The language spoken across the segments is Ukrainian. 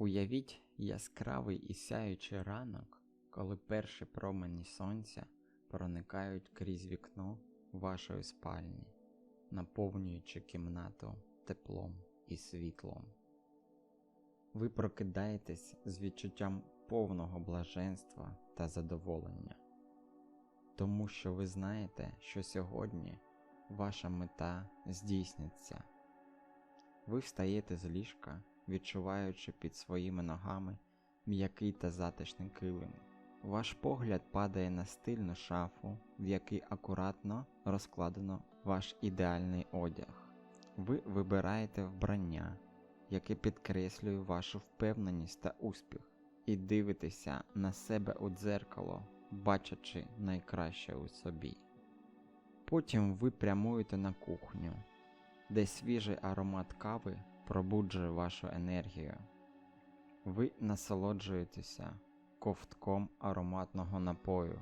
Уявіть яскравий і сяючий ранок, коли перші промені сонця проникають крізь вікно вашої спальні, наповнюючи кімнату теплом і світлом. Ви прокидаєтесь з відчуттям повного блаженства та задоволення, тому що ви знаєте, що сьогодні ваша мета здійсниться. Ви встаєте з ліжка, відчуваючи під своїми ногами м'який та затишний килим. Ваш погляд падає на стильну шафу, в якій акуратно розкладено ваш ідеальний одяг. Ви вибираєте вбрання, яке підкреслює вашу впевненість та успіх, і дивитеся на себе у дзеркало, бачачи найкраще у собі. Потім ви прямуєте на кухню, де свіжий аромат кави пробуджує вашу енергію. Ви насолоджуєтеся ковтком ароматного напою,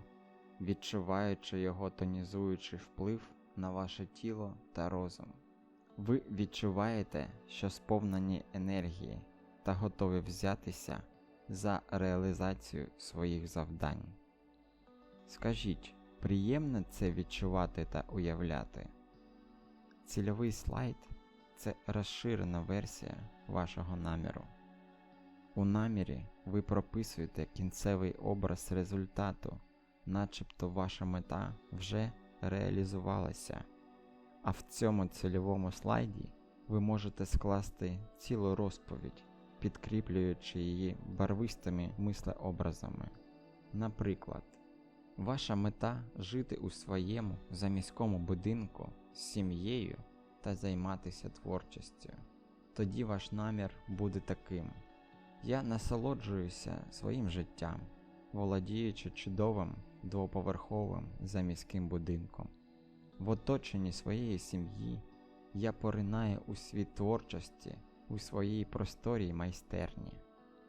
відчуваючи його тонізуючий вплив на ваше тіло та розум. Ви відчуваєте, що сповнені енергії та готові взятися за реалізацію своїх завдань. Скажіть, приємно це відчувати та уявляти? Цільовий слайд це розширена версія вашого наміру. У намірі ви прописуєте кінцевий образ результату, начебто ваша мета вже реалізувалася. А в цьому цільовому слайді ви можете скласти цілу розповідь, підкріплюючи її барвистими мислеобразами. Наприклад, ваша мета жити у своєму заміському будинку з сім'єю та займатися творчістю. Тоді ваш намір буде таким. Я насолоджуюся своїм життям, володіючи чудовим двоповерховим заміським будинком. В оточенні своєї сім'ї я поринаю у світ творчості у своїй просторій майстерні.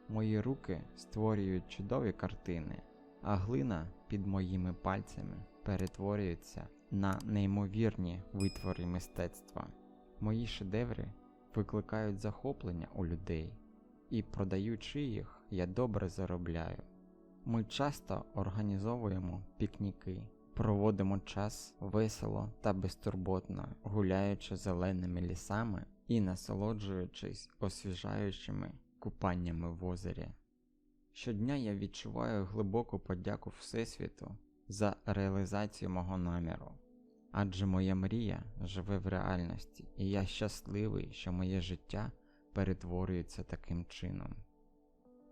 Мої руки створюють чудові картини, а глина під моїми пальцями перетворюється на неймовірні витвори мистецтва. Мої шедеври викликають захоплення у людей, і продаючи їх, я добре заробляю. Ми часто організовуємо пікніки, проводимо час весело та безтурботно, гуляючи зеленими лісами і насолоджуючись освіжаючими купаннями в озері. Щодня я відчуваю глибоку подяку Всесвіту за реалізацію мого наміру. Адже моя мрія живе в реальності, і я щасливий, що моє життя перетворюється таким чином.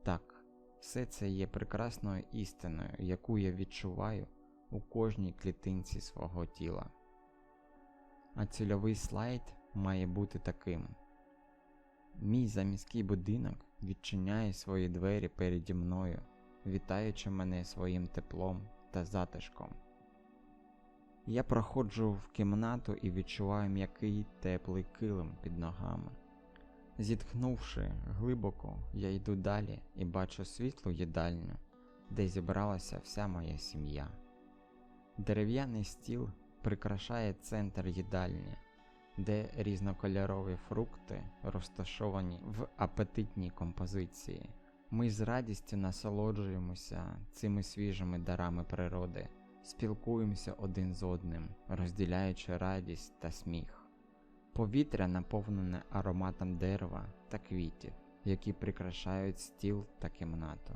Так, все це є прекрасною істиною, яку я відчуваю у кожній клітинці свого тіла. А цільовий слайд має бути таким. Мій заміський будинок відчиняє свої двері переді мною, вітаючи мене своїм теплом та затишком. Я проходжу в кімнату і відчуваю м'який теплий килим під ногами. Зітхнувши глибоко, я йду далі і бачу світлу їдальню, де зібралася вся моя сім'я. Дерев'яний стіл прикрашає центр їдальні, де різнокольорові фрукти розташовані в апетитній композиції. Ми з радістю насолоджуємося цими свіжими дарами природи, спілкуємося один з одним, розділяючи радість та сміх. Повітря наповнене ароматом дерева та квітів, які прикрашають стіл та кімнату.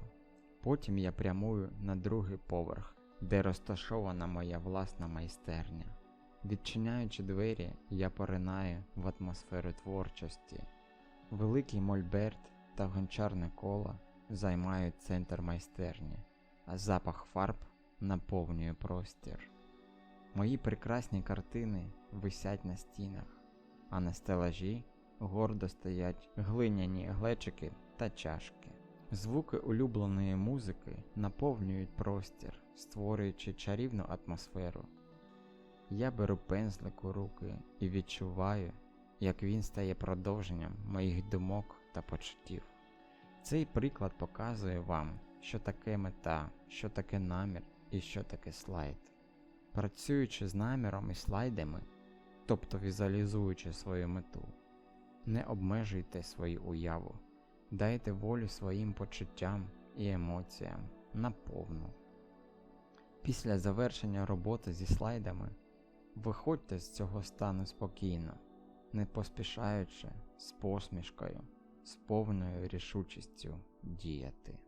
Потім я прямую на другий поверх, де розташована моя власна майстерня. Відчиняючи двері, я поринаю в атмосферу творчості. Великий мольберт та гончарне коло займають центр майстерні, а запах фарб наповнює простір. Мої прекрасні картини висять на стінах, а на стелажі гордо стоять глиняні глечики та чашки. Звуки улюбленої музики наповнюють простір, створюючи чарівну атмосферу. Я беру пензлик у руки і відчуваю, як він стає продовженням моїх думок та почуттів. Цей приклад показує вам, що таке мета, що таке намір і що таке слайд. Працюючи з наміром і слайдами, тобто візуалізуючи свою мету, не обмежуйте свою уяву, Дайте волю своїм почуттям і емоціям наповну. Після завершення роботи зі слайдами виходьте з цього стану спокійно, не поспішаючи, з посмішкою, з повною рішучістю діяти.